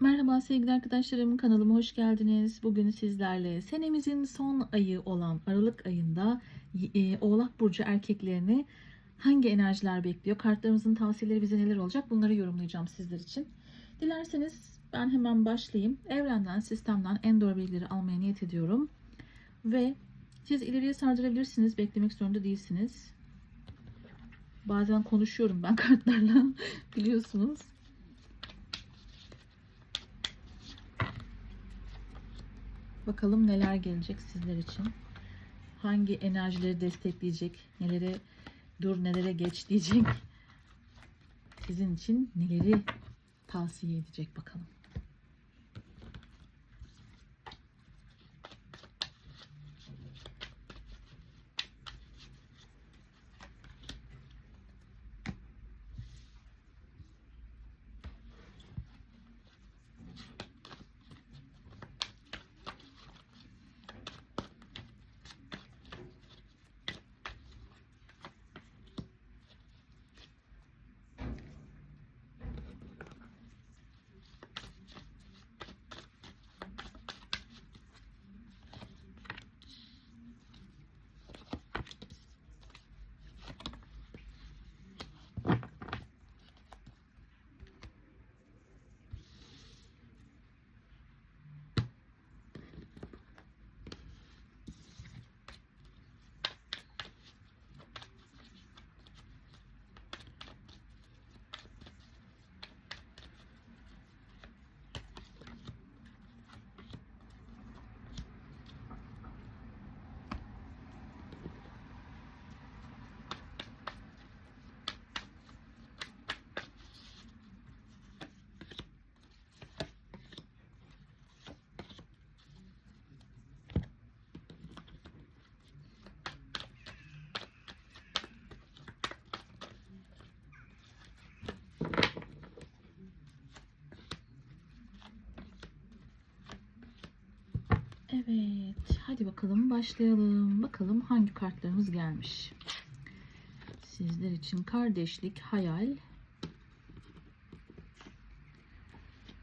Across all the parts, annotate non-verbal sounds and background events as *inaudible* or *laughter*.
Merhaba sevgili arkadaşlarım kanalıma hoş geldiniz. Bugün sizlerle senemizin son ayı olan Aralık ayında e, Oğlak Burcu erkeklerini hangi enerjiler bekliyor? Kartlarımızın tavsiyeleri bize neler olacak? Bunları yorumlayacağım sizler için. Dilerseniz ben hemen başlayayım. Evrenden, sistemden en doğru bilgileri almaya niyet ediyorum. Ve siz ileriye sardırabilirsiniz. Beklemek zorunda değilsiniz. Bazen konuşuyorum ben *laughs* kartlarla biliyorsunuz. Bakalım neler gelecek sizler için. Hangi enerjileri destekleyecek, nelere dur nelere geç diyecek. Sizin için neleri tavsiye edecek bakalım. Evet, hadi bakalım başlayalım. Bakalım hangi kartlarımız gelmiş. Sizler için kardeşlik, hayal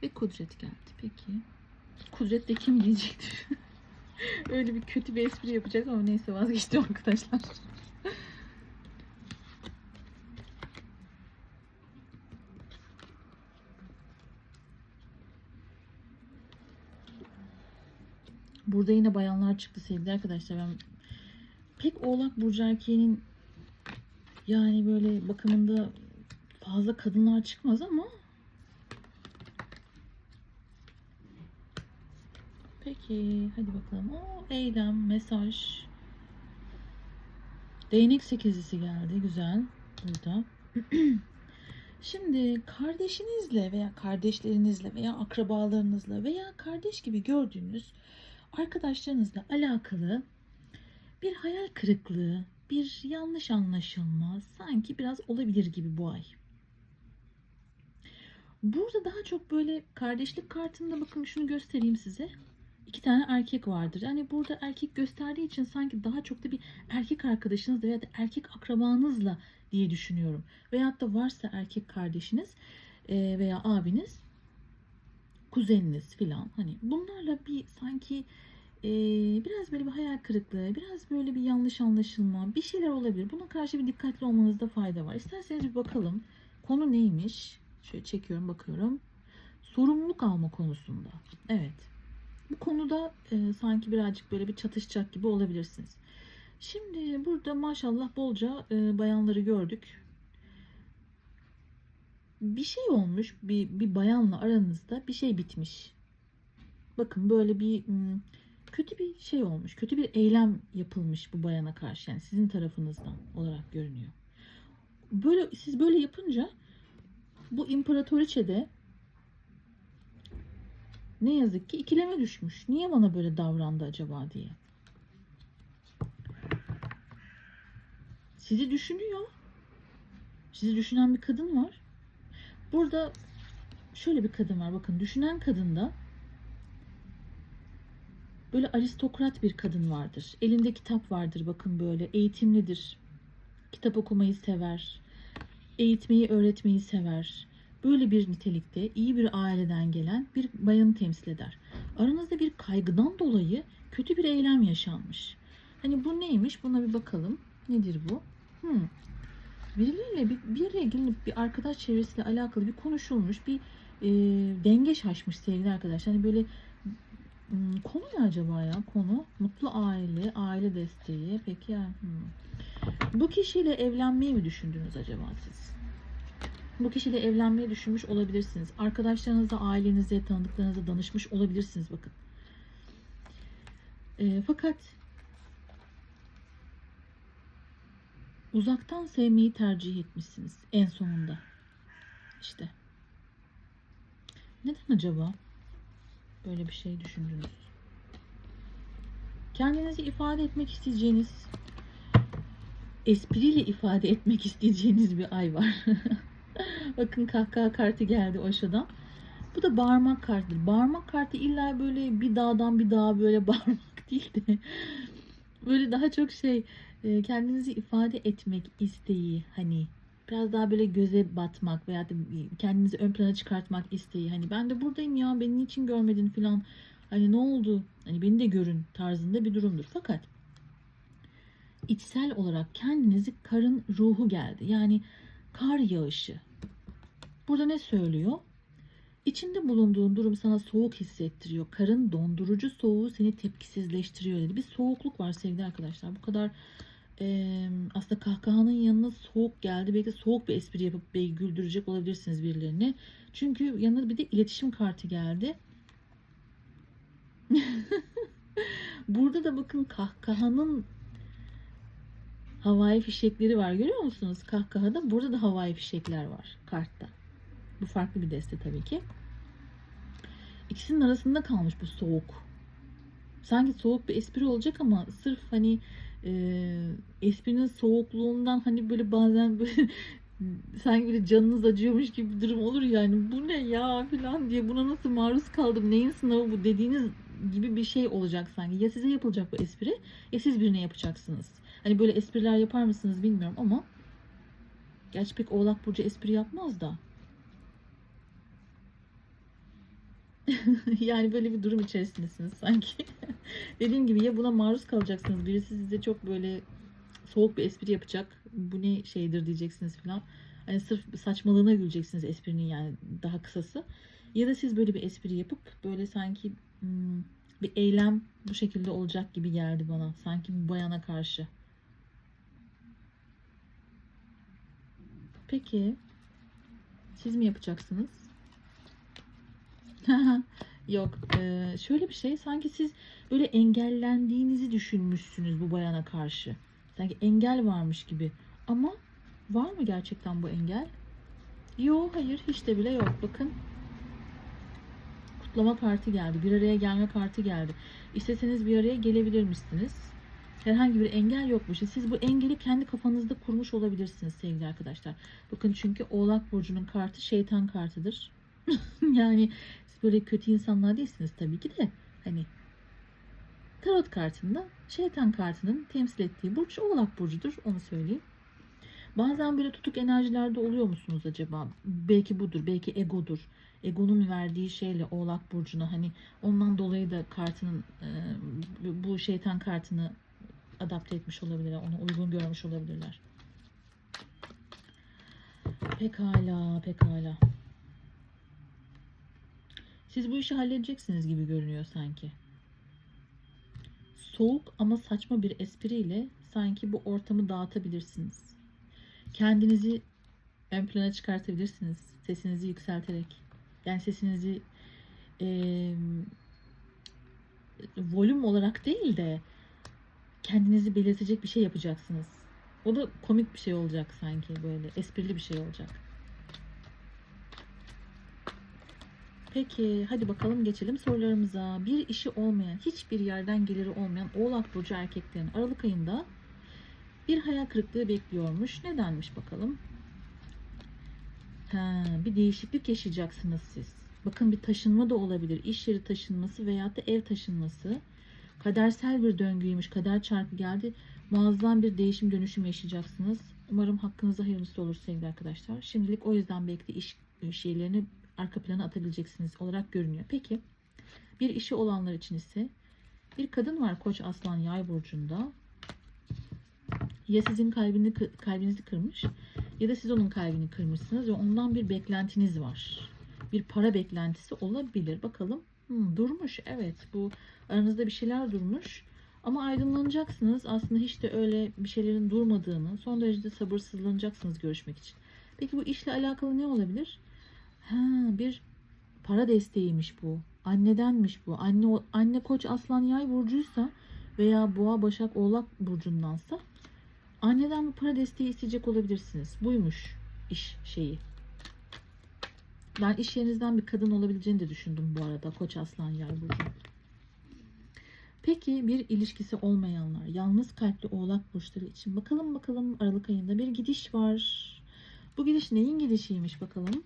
ve kudret geldi. Peki. Kudret de kim diyecektir? *laughs* Öyle bir kötü bir espri yapacak ama neyse vazgeçtim arkadaşlar. Burada yine bayanlar çıktı sevgili arkadaşlar. Ben pek oğlak burcu erkeğinin yani böyle bakımında fazla kadınlar çıkmaz ama Peki hadi bakalım. O eylem, mesaj. Değnek sekizlisi geldi. Güzel. Burada. *clears throat* Şimdi kardeşinizle veya kardeşlerinizle veya akrabalarınızla veya kardeş gibi gördüğünüz arkadaşlarınızla alakalı bir hayal kırıklığı, bir yanlış anlaşılma sanki biraz olabilir gibi bu ay. Burada daha çok böyle kardeşlik kartında bakın şunu göstereyim size. İki tane erkek vardır. Yani burada erkek gösterdiği için sanki daha çok da bir erkek arkadaşınızla veya da erkek akrabanızla diye düşünüyorum. Veyahut da varsa erkek kardeşiniz e, veya abiniz kuzeniniz filan hani bunlarla bir sanki e, biraz böyle bir hayal kırıklığı, biraz böyle bir yanlış anlaşılma, bir şeyler olabilir. Buna karşı bir dikkatli olmanızda fayda var. İsterseniz bir bakalım. Konu neymiş? Şöyle çekiyorum, bakıyorum. Sorumluluk alma konusunda. Evet. Bu konuda e, sanki birazcık böyle bir çatışacak gibi olabilirsiniz. Şimdi burada maşallah bolca e, bayanları gördük bir şey olmuş bir, bir bayanla aranızda bir şey bitmiş. Bakın böyle bir hmm, kötü bir şey olmuş. Kötü bir eylem yapılmış bu bayana karşı. Yani sizin tarafınızdan olarak görünüyor. Böyle siz böyle yapınca bu imparatoriçede ne yazık ki ikileme düşmüş. Niye bana böyle davrandı acaba diye. Sizi düşünüyor. Sizi düşünen bir kadın var. Burada şöyle bir kadın var. Bakın düşünen kadında böyle aristokrat bir kadın vardır. Elinde kitap vardır bakın böyle eğitimlidir. Kitap okumayı sever. Eğitmeyi, öğretmeyi sever. böyle bir nitelikte iyi bir aileden gelen bir bayanı temsil eder. Aranızda bir kaygıdan dolayı kötü bir eylem yaşanmış. Hani bu neymiş? Buna bir bakalım. Nedir bu? Hmm. Birileriyle bir, bir araya gelinip bir arkadaş çevresiyle alakalı bir konuşulmuş, bir e, denge şaşmış sevgili arkadaşlar. Hani böyle hmm, konu ne acaba ya? Konu mutlu aile, aile desteği. Peki ya hmm. bu kişiyle evlenmeyi mi düşündünüz acaba siz? Bu kişiyle evlenmeyi düşünmüş olabilirsiniz. Arkadaşlarınızla, ailenize, tanıdıklarınıza danışmış olabilirsiniz bakın. E, fakat uzaktan sevmeyi tercih etmişsiniz en sonunda. İşte. Neden acaba böyle bir şey düşündünüz? Kendinizi ifade etmek isteyeceğiniz, espriyle ifade etmek isteyeceğiniz bir ay var. *laughs* Bakın kahkaha kartı geldi Oşo'dan. Bu da bağırmak kartıdır. Bağırmak kartı illa böyle bir dağdan bir dağa böyle *laughs* bağırmak değil de böyle daha çok şey kendinizi ifade etmek isteği hani biraz daha böyle göze batmak veya da kendinizi ön plana çıkartmak isteği hani ben de buradayım ya beni niçin görmedin filan hani ne oldu hani beni de görün tarzında bir durumdur fakat içsel olarak kendinizi karın ruhu geldi yani kar yağışı burada ne söylüyor İçinde bulunduğun durum sana soğuk hissettiriyor. Karın dondurucu soğuğu seni tepkisizleştiriyor dedi. Bir soğukluk var sevgili arkadaşlar. Bu kadar e, aslında kahkahanın yanına soğuk geldi. Belki soğuk bir espri yapıp belki güldürecek olabilirsiniz birilerini. Çünkü yanına bir de iletişim kartı geldi. *laughs* Burada da bakın kahkahanın havai fişekleri var. Görüyor musunuz? Kahkahada burada da havai fişekler var kartta. Bu farklı bir deste tabii ki. İkisinin arasında kalmış bu soğuk. Sanki soğuk bir espri olacak ama sırf hani e, esprinin soğukluğundan hani böyle bazen böyle *laughs* sanki böyle canınız acıyormuş gibi bir durum olur yani bu ne ya? falan diye buna nasıl maruz kaldım neyin sınavı bu dediğiniz gibi bir şey olacak sanki. Ya size yapılacak bu espri ya siz birine yapacaksınız. Hani böyle espriler yapar mısınız bilmiyorum ama gerçi pek oğlak burcu espri yapmaz da *laughs* yani böyle bir durum içerisindesiniz sanki. *laughs* Dediğim gibi ya buna maruz kalacaksınız. Birisi size çok böyle soğuk bir espri yapacak. Bu ne şeydir diyeceksiniz falan. Hani sırf saçmalığına güleceksiniz esprinin yani daha kısası. Ya da siz böyle bir espri yapıp böyle sanki hmm, bir eylem bu şekilde olacak gibi geldi bana. Sanki bir bayana karşı. Peki siz mi yapacaksınız? *laughs* Yok. Şöyle bir şey. Sanki siz böyle engellendiğinizi düşünmüşsünüz bu bayana karşı. Sanki engel varmış gibi. Ama var mı gerçekten bu engel? Yok hayır hiç de bile yok. Bakın. Kutlama kartı geldi. Bir araya gelme kartı geldi. İsteseniz bir araya gelebilir misiniz? Herhangi bir engel yokmuş. Siz bu engeli kendi kafanızda kurmuş olabilirsiniz sevgili arkadaşlar. Bakın çünkü Oğlak Burcu'nun kartı şeytan kartıdır. *laughs* yani siz böyle kötü insanlar değilsiniz tabii ki de hani tarot kartında şeytan kartının temsil ettiği burç oğlak burcudur onu söyleyeyim. Bazen böyle tutuk enerjilerde oluyor musunuz acaba? Belki budur, belki egodur. Egonun verdiği şeyle oğlak burcuna hani ondan dolayı da kartının bu şeytan kartını adapte etmiş olabilirler. Onu uygun görmüş olabilirler. Pekala, pekala. Siz bu işi halledeceksiniz gibi görünüyor sanki. Soğuk ama saçma bir espriyle sanki bu ortamı dağıtabilirsiniz. Kendinizi ön plana çıkartabilirsiniz. Sesinizi yükselterek. Yani sesinizi e, volüm olarak değil de kendinizi belirtecek bir şey yapacaksınız. O da komik bir şey olacak sanki böyle esprili bir şey olacak. Peki hadi bakalım geçelim sorularımıza. Bir işi olmayan, hiçbir yerden geliri olmayan Oğlak Burcu erkeklerin Aralık ayında bir hayal kırıklığı bekliyormuş. Nedenmiş bakalım. Ha, bir değişiklik yaşayacaksınız siz. Bakın bir taşınma da olabilir. İş yeri taşınması veya da ev taşınması. Kadersel bir döngüymüş. Kader çarkı geldi. Muazzam bir değişim dönüşüm yaşayacaksınız. Umarım hakkınızda hayırlısı olur sevgili arkadaşlar. Şimdilik o yüzden belki de iş e, şeylerini arka plana atabileceksiniz olarak görünüyor. Peki bir işi olanlar için ise bir kadın var Koç Aslan Yay burcunda. Ya sizin kalbini kalbinizi kırmış ya da siz onun kalbini kırmışsınız ve ondan bir beklentiniz var. Bir para beklentisi olabilir. Bakalım. Hmm, durmuş. Evet. Bu aranızda bir şeyler durmuş. Ama aydınlanacaksınız. Aslında hiç de öyle bir şeylerin durmadığını, son derece sabırsızlanacaksınız görüşmek için. Peki bu işle alakalı ne olabilir? Ha, bir para desteğiymiş bu. Annedenmiş bu. Anne anne Koç Aslan Yay burcuysa veya Boğa Başak Oğlak burcundansa anneden bu para desteği isteyecek olabilirsiniz. Buymuş iş şeyi. Ben iş yerinizden bir kadın olabileceğini de düşündüm bu arada Koç Aslan Yay burcu. Peki bir ilişkisi olmayanlar, yalnız kalpli oğlak burçları için bakalım bakalım Aralık ayında bir gidiş var. Bu gidiş neyin gidişiymiş bakalım.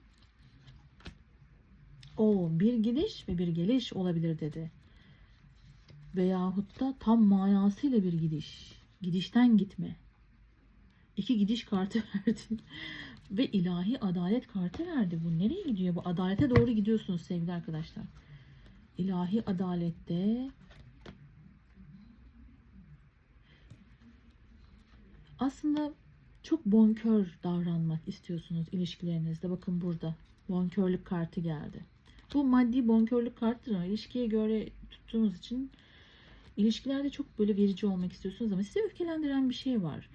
O bir gidiş ve bir geliş olabilir dedi. Veyahut da tam manasıyla bir gidiş. Gidişten gitme. İki gidiş kartı *laughs* verdi. ve ilahi adalet kartı verdi. Bu nereye gidiyor? Bu adalete doğru gidiyorsunuz sevgili arkadaşlar. İlahi adalette aslında çok bonkör davranmak istiyorsunuz ilişkilerinizde. Bakın burada bonkörlük kartı geldi. Bu maddi bonkörlük kartıdır ama ilişkiye göre tuttuğunuz için ilişkilerde çok böyle verici olmak istiyorsunuz ama sizi öfkelendiren bir şey var.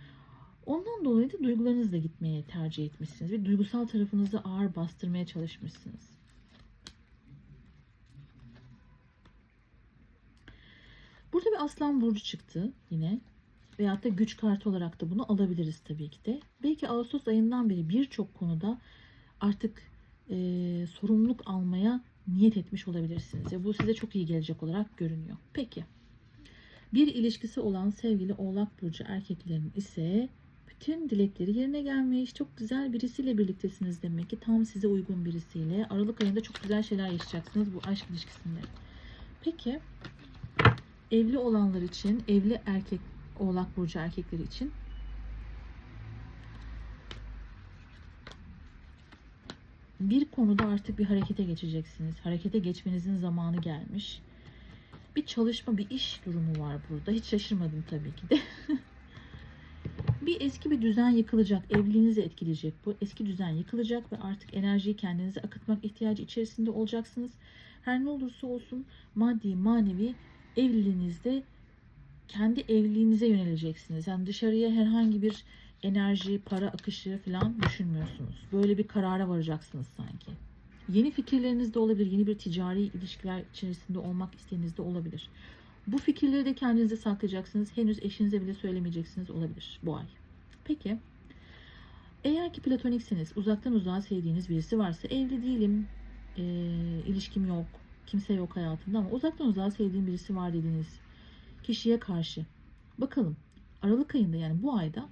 Ondan dolayı da duygularınızla gitmeye tercih etmişsiniz ve duygusal tarafınızı ağır bastırmaya çalışmışsınız. Burada bir aslan burcu çıktı yine. Veyahut da güç kartı olarak da bunu alabiliriz tabii ki de. Belki Ağustos ayından beri birçok konuda artık e, sorumluluk almaya niyet etmiş olabilirsiniz. Ve bu size çok iyi gelecek olarak görünüyor. Peki. Bir ilişkisi olan sevgili Oğlak Burcu erkeklerin ise bütün dilekleri yerine gelmiş. Çok güzel birisiyle birliktesiniz demek ki. Tam size uygun birisiyle. Aralık ayında çok güzel şeyler yaşayacaksınız bu aşk ilişkisinde. Peki evli olanlar için, evli erkek Oğlak Burcu erkekleri için bir konuda artık bir harekete geçeceksiniz. Harekete geçmenizin zamanı gelmiş. Bir çalışma, bir iş durumu var burada. Hiç şaşırmadım tabii ki de. *laughs* bir eski bir düzen yıkılacak. Evliliğinizi etkileyecek bu. Eski düzen yıkılacak ve artık enerjiyi kendinize akıtmak ihtiyacı içerisinde olacaksınız. Her ne olursa olsun maddi, manevi evliliğinizde kendi evliliğinize yöneleceksiniz. Yani dışarıya herhangi bir enerji, para akışı falan düşünmüyorsunuz. Böyle bir karara varacaksınız sanki. Yeni fikirleriniz de olabilir. Yeni bir ticari ilişkiler içerisinde olmak isteğiniz de olabilir. Bu fikirleri de kendinize saklayacaksınız. Henüz eşinize bile söylemeyeceksiniz olabilir bu ay. Peki. Eğer ki platonikseniz, uzaktan uzağa sevdiğiniz birisi varsa, evli değilim, e, ilişkim yok, kimse yok hayatımda ama uzaktan uzağa sevdiğim birisi var dediğiniz kişiye karşı. Bakalım Aralık ayında yani bu ayda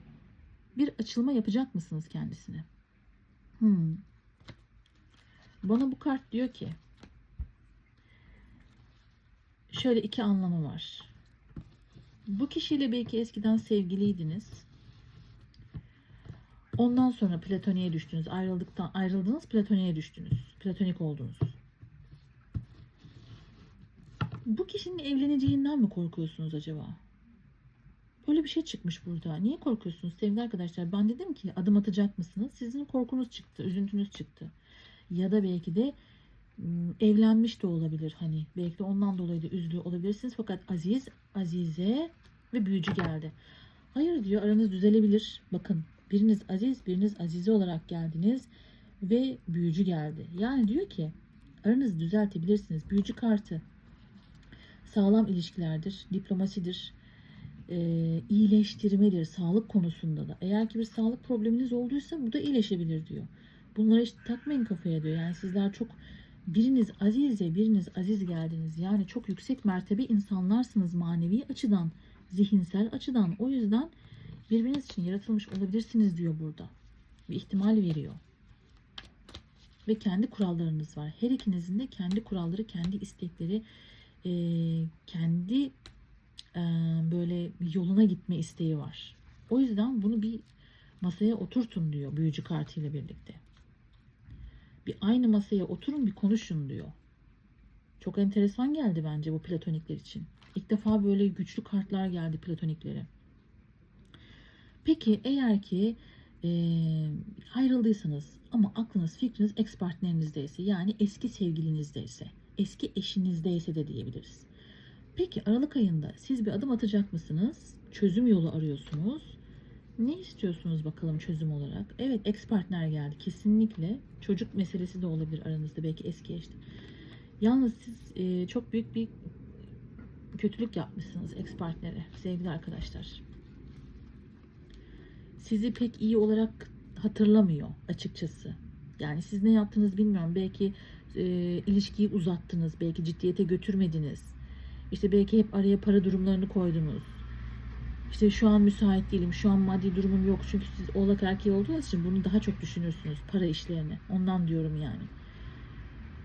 bir açılma yapacak mısınız kendisine? Hmm. Bana bu kart diyor ki şöyle iki anlamı var. Bu kişiyle belki eskiden sevgiliydiniz. Ondan sonra platoniye düştünüz. Ayrıldıktan ayrıldınız, platoniye düştünüz. Platonik oldunuz. Bu kişinin evleneceğinden mi korkuyorsunuz acaba? Böyle bir şey çıkmış burada. Niye korkuyorsunuz sevgili arkadaşlar? Ben dedim ki adım atacak mısınız? Sizin korkunuz çıktı, üzüntünüz çıktı. Ya da belki de evlenmiş de olabilir. Hani belki de ondan dolayı da üzülüyor olabilirsiniz. Fakat Aziz, Azize ve büyücü geldi. Hayır diyor aranız düzelebilir. Bakın biriniz Aziz, biriniz Azize olarak geldiniz ve büyücü geldi. Yani diyor ki aranızı düzeltebilirsiniz. Büyücü kartı sağlam ilişkilerdir, diplomasidir, e, iyileştirmedir sağlık konusunda da. Eğer ki bir sağlık probleminiz olduysa bu da iyileşebilir diyor. Bunlara hiç takmayın kafaya diyor. Yani sizler çok biriniz azize, biriniz aziz geldiniz. Yani çok yüksek mertebe insanlarsınız manevi açıdan, zihinsel açıdan. O yüzden birbiriniz için yaratılmış olabilirsiniz diyor burada. Bir ihtimal veriyor. Ve kendi kurallarınız var. Her ikinizin de kendi kuralları, kendi istekleri, e, kendi böyle yoluna gitme isteği var. O yüzden bunu bir masaya oturtun diyor büyücü kartıyla birlikte. Bir aynı masaya oturun bir konuşun diyor. Çok enteresan geldi bence bu platonikler için. İlk defa böyle güçlü kartlar geldi platoniklere. Peki eğer ki eee, ayrıldıysanız ama aklınız fikriniz ex partnerinizdeyse yani eski sevgilinizdeyse, eski eşinizdeyse de diyebiliriz. Peki Aralık ayında siz bir adım atacak mısınız? Çözüm yolu arıyorsunuz. Ne istiyorsunuz bakalım çözüm olarak? Evet ex partner geldi kesinlikle. Çocuk meselesi de olabilir aranızda belki eski eşte. Yalnız siz e, çok büyük bir kötülük yapmışsınız ex partnere sevgili arkadaşlar. Sizi pek iyi olarak hatırlamıyor açıkçası. Yani siz ne yaptınız bilmiyorum. Belki e, ilişkiyi uzattınız, belki ciddiyete götürmediniz. İşte belki hep araya para durumlarını koydunuz. İşte şu an müsait değilim, şu an maddi durumum yok. Çünkü siz oğlak erkeği olduğunuz için bunu daha çok düşünürsünüz. Para işlerini. Ondan diyorum yani.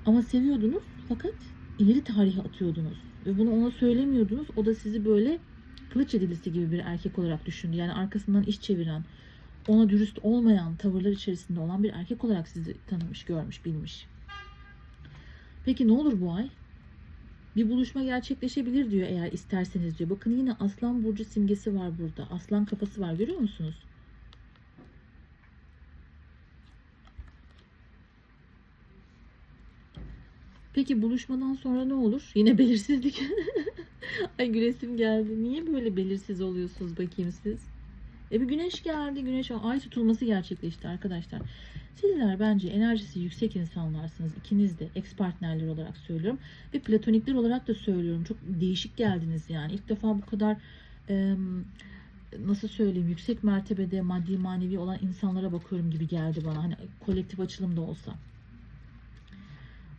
Ama seviyordunuz fakat ileri tarihe atıyordunuz. Ve bunu ona söylemiyordunuz. O da sizi böyle kılıç edilisi gibi bir erkek olarak düşündü. Yani arkasından iş çeviren, ona dürüst olmayan tavırlar içerisinde olan bir erkek olarak sizi tanımış, görmüş, bilmiş. Peki ne olur bu ay? Bir buluşma gerçekleşebilir diyor eğer isterseniz diyor. Bakın yine aslan burcu simgesi var burada. Aslan kafası var görüyor musunuz? Peki buluşmadan sonra ne olur? Yine belirsizlik. *laughs* Ay gülesim geldi. Niye böyle belirsiz oluyorsunuz bakayım siz? E bir güneş geldi. Güneş ay tutulması gerçekleşti arkadaşlar. Sizler bence enerjisi yüksek insanlarsınız. İkiniz de ex partnerler olarak söylüyorum. Ve platonikler olarak da söylüyorum. Çok değişik geldiniz yani. İlk defa bu kadar e, nasıl söyleyeyim yüksek mertebede maddi manevi olan insanlara bakıyorum gibi geldi bana. Hani kolektif açılımda olsa.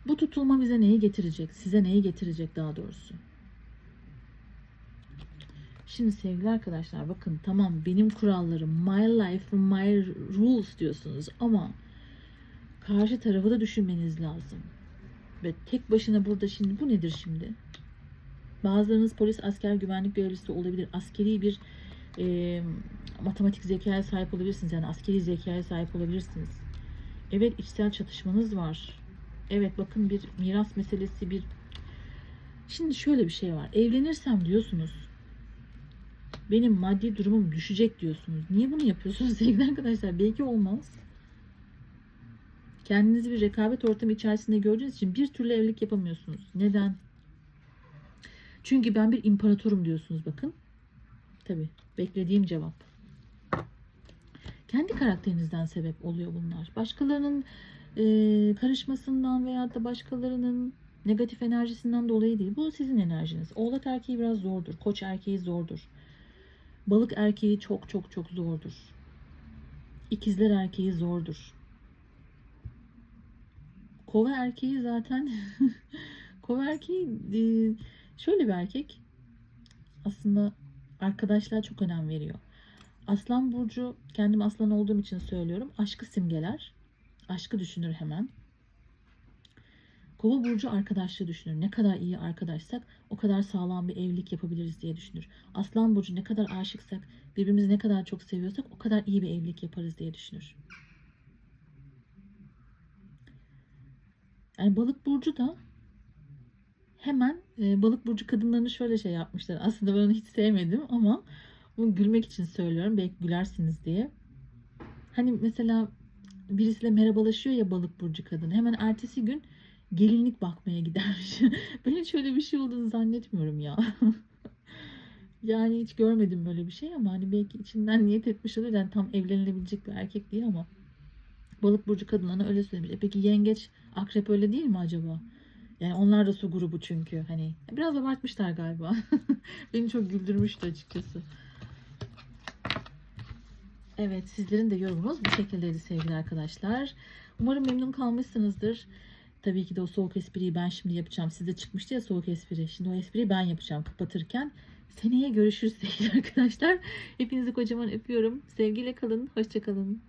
Bu tutulma bize neyi getirecek? Size neyi getirecek daha doğrusu? Şimdi sevgili arkadaşlar bakın tamam benim kurallarım my life my rules diyorsunuz ama karşı tarafı da düşünmeniz lazım. Ve tek başına burada şimdi bu nedir şimdi? Bazılarınız polis, asker, güvenlik görevlisi olabilir. Askeri bir e, matematik zekaya sahip olabilirsiniz. Yani askeri zekaya sahip olabilirsiniz. Evet içsel çatışmanız var. Evet bakın bir miras meselesi bir Şimdi şöyle bir şey var. Evlenirsem diyorsunuz. Benim maddi durumum düşecek diyorsunuz. Niye bunu yapıyorsunuz *laughs* sevgili arkadaşlar? Belki olmaz. Kendinizi bir rekabet ortamı içerisinde gördüğünüz için bir türlü evlilik yapamıyorsunuz. Neden? Çünkü ben bir imparatorum diyorsunuz bakın. Tabi beklediğim cevap. Kendi karakterinizden sebep oluyor bunlar. Başkalarının e, karışmasından veya da başkalarının negatif enerjisinden dolayı değil. Bu sizin enerjiniz. Oğlak erkeği biraz zordur. Koç erkeği zordur. Balık erkeği çok çok çok zordur. İkizler erkeği zordur. Kova erkeği zaten *laughs* kova erkeği e, şöyle bir erkek aslında arkadaşlar çok önem veriyor. Aslan burcu kendim aslan olduğum için söylüyorum. Aşkı simgeler. Aşkı düşünür hemen. Kova burcu arkadaşlığı düşünür. Ne kadar iyi arkadaşsak o kadar sağlam bir evlilik yapabiliriz diye düşünür. Aslan burcu ne kadar aşıksak, birbirimizi ne kadar çok seviyorsak o kadar iyi bir evlilik yaparız diye düşünür. Yani balık burcu da hemen e, balık burcu kadınlarını şöyle şey yapmışlar. Aslında ben onu hiç sevmedim ama bunu gülmek için söylüyorum. Belki gülersiniz diye. Hani mesela birisiyle merhabalaşıyor ya balık burcu kadın. Hemen ertesi gün gelinlik bakmaya gidermiş. *laughs* ben hiç öyle bir şey olduğunu zannetmiyorum ya. *laughs* yani hiç görmedim böyle bir şey ama hani belki içinden niyet etmiş olur. Yani tam evlenilebilecek bir erkek değil ama balık burcu kadınlarına öyle söylemiş. E peki yengeç, akrep öyle değil mi acaba? Yani onlar da su grubu çünkü. Hani biraz abartmışlar galiba. *laughs* Beni çok güldürmüştü açıkçası. Evet sizlerin de yorumunuz bu şekildeydi sevgili arkadaşlar. Umarım memnun kalmışsınızdır. Tabii ki de o soğuk espriyi ben şimdi yapacağım. Size çıkmıştı ya soğuk espri. Şimdi o espriyi ben yapacağım kapatırken. Seneye görüşürüz sevgili *laughs* arkadaşlar. Hepinizi kocaman öpüyorum. Sevgiyle kalın. Hoşçakalın.